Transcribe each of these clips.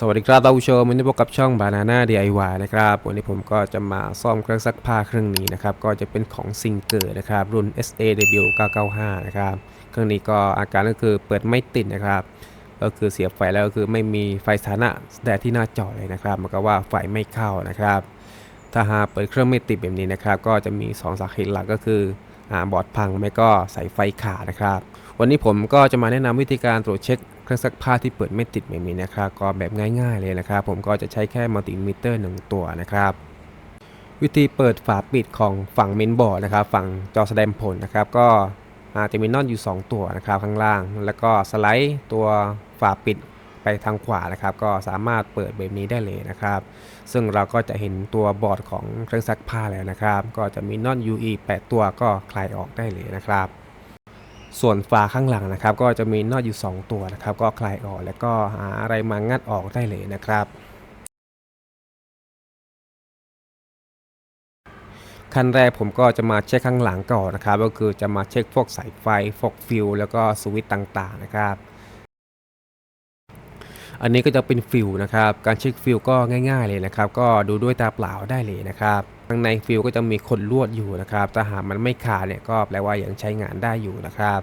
สวัสดีครับท่านผู้ชมวันนี้พบกับช่อง Banana DIY นะครับ วันนี้ผมก็จะมาซ่อมเครื่องซักผ้าเครื่องนี้นะครับ ก็จะเป็นของซิงเกอร์นะครับ รุ่น SAW 995 นะครับ เครื่องนี้ก็อาการก็คือเปิดไม่ติดนะครับ ก็คือเสียบไฟแล้วก็คือไม่มีไฟสถานะแดดที่หน้าจอเลยนะครับ มันก็ว่าไฟไม่เข้านะครับ ถ้าหากเปิดเครื่องไม่ติดแบบนี้นะครับ ก็จะมี 2 สาเหตุหลักก็คืออาบอร์ดพังไม่ก็สายไฟขาดนะครับ วันนี้ผมก็จะมาแนะนำวิธีการตรวจเช็คเครื่องซักผ้าที่เปิดไม่ติดแบบนี้นะครับก็แบบง่ายๆเลยนะครับ ผมก็จะใช้แค่มัลติมิเตอร์หนึ่งตัวนะครับ วิธีเปิดฝาปิดของฝั่งเมนบอร์ดนะครับ ฝั่งจอแสดงผลนะครับ ก็จะมีน็อตอยู่ 2 ตัวนะครับข้างล่าง แล้วก็สไลด์ตัวฝาปิดไปทางขวานะครับ ก็สามารถเปิดแบบนี้ได้เลยนะครับ ซึ่งเราก็จะเห็นตัวบอร์ดของเครื่องซักผ้าแล้วนะครับ ก็จะมีน็อต UE 8 ตัวก็คลายออกได้เลยนะครับ ส่วนฝาข้างหลังนะครับ ก็จะมีน็อตอยู่ 2 ตัวนะครับ ก็คลายออกแล้วก็หาอะไรมางัดออกได้เลยนะครับขั้นแรกผมก็จะมาเช็คข้างหลังก่อนนะครับ ก็คือจะมาเช็คพวกสายไฟพวกฟิวแล้วก็สวิตต่างๆนะครับ อันนี้ก็จะเป็นฟิวนะครับ การเช็คฟิวก็ง่าย ๆเลยนะครับ ก็ดูด้วยตาเปล่าได้เลยนะครับข้างในฟิวก็จะมีขนลวดอยู่นะครับ ถ้าหากมันไม่ขาดเนี่ยก็แปลว่ายังใช้งานได้อยู่นะครับ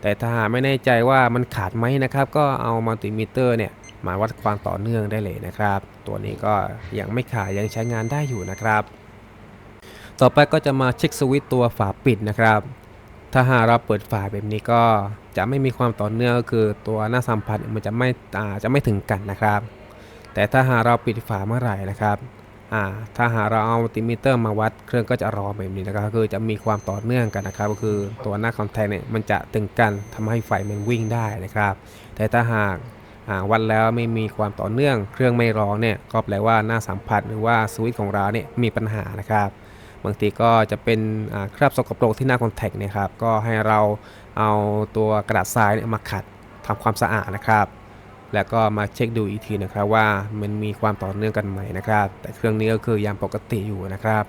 แต่ถ้าหากไม่แน่ใจว่ามันขาดไหมนะครับ ก็เอามัลติมิเตอร์เนี่ยมาวัดความต่อเนื่องได้เลยนะครับ ตัวนี้ก็ยังไม่ขาดยังใช้งานได้อยู่นะครับ ต่อไปก็จะมาเช็คสวิตตัวฝาปิดนะครับ ถ้าหากเราเปิดฝาแบบนี้ก็ จะไม่มีความต่อเนื่องก็คือตัวหน้าสัมผัสมันจะไม่จะไม่ถึงกันนะครับ แต่ถ้าหากเราปิดฝาเมื่อไหร่นะครับถ้าหากเราเอาติมิเตอร์มาวัดเครื่องก็จะรอแบบนี้นะครับก็คือจะมีความต่อเนื่องกันนะครับ ก็คือตัวหน้าคอนแทคเนี่ยมันจะถึงกันทำให้ไฟมันวิ่งได้นะครับ แต่ถ้าหากวัดแล้วไม่มีความต่อเนื่อง เครื่องไม่ร้องเนี่ยก็แปลว่าหน้าสัมผัสหรือว่าสวิตช์ของเราเนี่ยมีปัญหานะครับ บางทีก็จะเป็นคราบสกปรกที่หน้าคอนแทคเนี่ยครับก็ให้เราเอาตัวกระดาษทรายมาขัดทำความสะอาดนะครับ แล้วก็มาเช็คดูอีกทีนะครับว่ามันมีความต่อเนื่องกันไหมนะครับ แต่เครื่องนี้ก็คือยังปกติอยู่นะครับ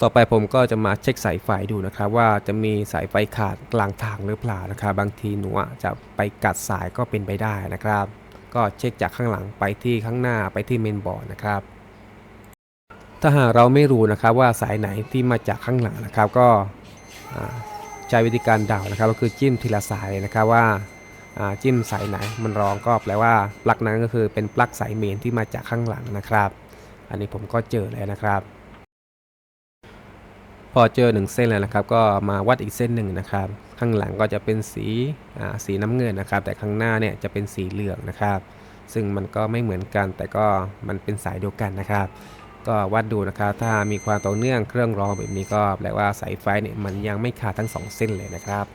ต่อไปผมก็จะมาเช็คสายไฟดูนะครับ ว่าจะมีสายไฟขาดกลางทางหรือเปล่านะครับ บางทีหนูจะไปกัดสายก็เป็นไปได้นะครับ ก็เช็คจากข้างหลังไปที่ข้างหน้าไปที่เมนบอร์ดนะครับ ถ้าหากเราไม่รู้นะครับว่าสายไหนที่มาจากข้างหลังนะครับ ก็ใช้วิธีการเดานะครับ ก็คือจิ้มทีละสายนะครับว่าจิ้มสายไหนมันรองก็แปลว่าปลั๊กนั้นก็คือเป็นปลั๊กสายเมนที่มาจากข้างหลังนะครับ อันนี้ผมก็เจอแล้วนะครับ พอเจอหนึ่งเส้นแล้วนะครับ ก็มาวัดอีกเส้นหนึ่งนะครับ ข้างหลังก็จะเป็นสีสีน้ำเงินนะครับ แต่ข้างหน้าเนี่ยจะเป็นสีเหลืองนะครับ ซึ่งมันก็ไม่เหมือนกันแต่ก็มันเป็นสายเดียวกันนะครับ ก็วัดดูนะครับถ้ามีความต่อเนื่องเครื่องรองแบบนี้ก็แปลว่าสายไฟเนี่ยมันยังไม่ขาดทั้ง 2 เส้นเลยนะครับ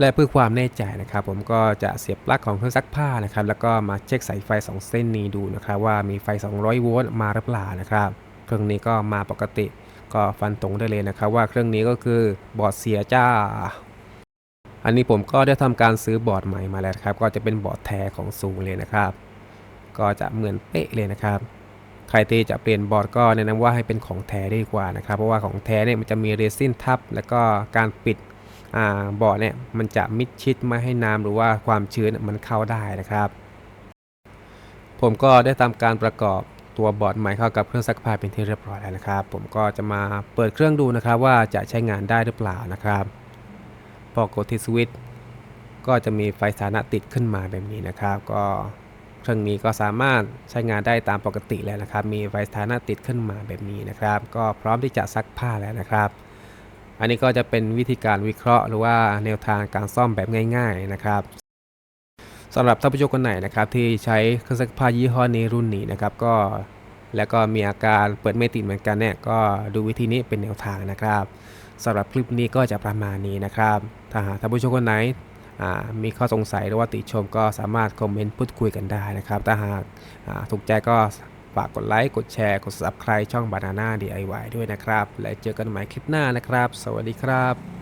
และเพื่อความแน่ใจนะครับ ผมก็จะเสียบปลั๊กของเครื่องซักผ้านะครับ แล้วก็มาเช็คสายไฟ 2 เส้นนี้ดูนะครับว่ามีไฟ 200 โวลต์มาหรือเปล่านะครับ เครื่องนี้ก็มาปกติก็ฟันตรงได้เลยนะครับ ว่าเครื่องนี้ก็คือบอร์ดเสียจ้า อันนี้ผมก็ได้ทำการซื้อบอร์ดใหม่มาแล้วครับ ก็จะเป็นบอร์ดแท้ของซูงเลยนะครับ ก็จะเหมือนเป๊ะเลยนะครับใครที่จะเปลี่ยนบอร์ดก็แนะนำว่าให้เป็นของแท้ดีกว่านะครับเพราะว่าของแท้เนี่ยมันจะมีเรซินทับ แล้วก็การปิดอบอร์ดเนี่ยมันจะมิดชิดไม่ให้น้ำหรือว่าความชื้นมันเข้าได้นะครับ ผมก็ได้ทำการประกอบตัวบอร์ดใหม่เข้ากับเครื่องซักผ้าเป็นที่เรียบร้อยแล้วนะครับ ผมก็จะมาเปิดเครื่องดูนะครับ ว่าจะใช้งานได้หรือเปล่านะครับพอกดที่สวิตช์ก็จะมีไฟสถานะติดขึ้นมาแบบนี้นะครับ ก็ เครื่องนี้ก็สามารถใช้งานได้ตามปกติแล้วนะครับ มีไฟสถานะติดขึ้นมาแบบนี้นะครับ ก็พร้อมที่จะซักผ้าแล้วนะครับ อันนี้ก็จะเป็นวิธีการวิเคราะห์ หรือว่าแนวทางการซ่อมแบบง่าย ๆนะครับสำหรับท่านผู้ชมคนไหนนะครับที่ใช้เครื่องซักผ้ายี่ห้อนี้รุ่นนี้นะครับก็แล้วก็มีอาการเปิดไม่ติดเหมือนกันเนี่ยก็ดูวิธีนี้เป็นแนวทางนะครับสำหรับคลิปนี้ก็จะประมาณนี้นะครับ ถ้าหากท่านผู้ชมคนไหน มีข้อสงสัยหรือว่าติชมก็สามารถคอมเมนต์พูดคุยกันได้นะครับ ถ้าหากถูกใจก็ฝากกดไลค์ กดแชร์ กด subscribe ช่อง Banana DIY ด้วยนะครับ และเจอกันใหม่คลิปหน้านะครับ สวัสดีครับ